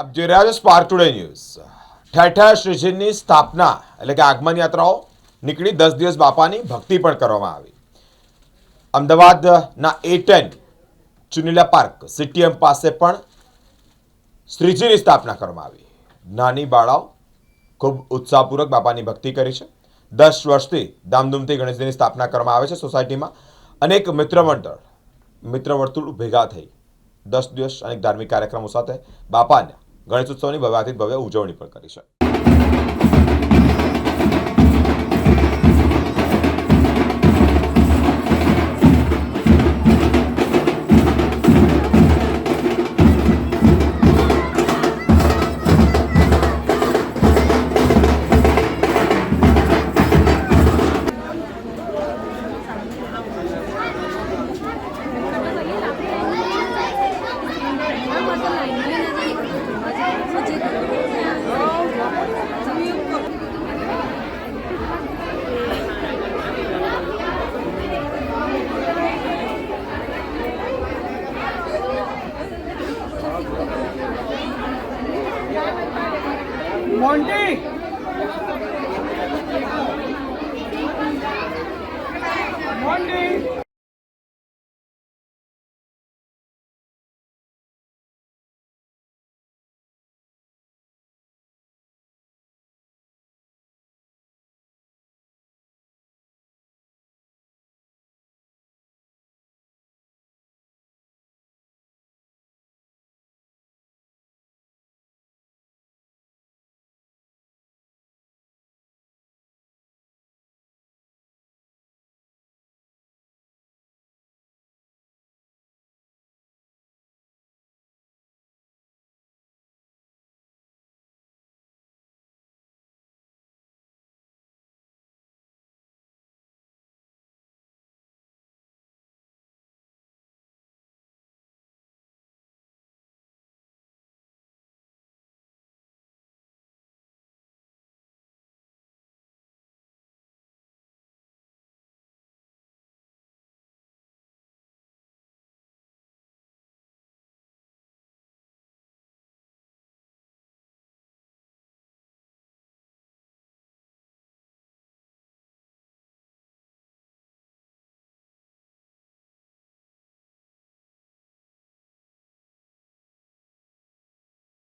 આપ જોઈ રહ્યા છો સ્પાર્ક ટુડે ન્યૂઝ ઠેર ઠેર શ્રીજીની સ્થાપના એટલે કે આગમન યાત્રાઓ નીકળી દસ દિવસ બાપાની ભક્તિ પણ કરવામાં આવી. અમદાવાદના એ ટેન ચુનીલા પાર્ક સીટીએમ પાસે પણ શ્રીજીની સ્થાપના કરવામાં આવી. નાની બાળાઓ ખૂબ ઉત્સાહપૂર્વક બાપાની ભક્તિ કરી છે. દસ વર્ષથી ધામધૂમથી ગણેશજીની સ્થાપના કરવામાં આવે છે સોસાયટીમાં. અનેક મિત્ર મંડળ, મિત્ર ભેગા થઈ દસ દિવસ અનેક ધાર્મિક કાર્યક્રમો સાથે બાપાને ગણેશ ઉત્સવની ભવ્યાથી ભવ્ય ઉજવણી પણ કરી છે. One day.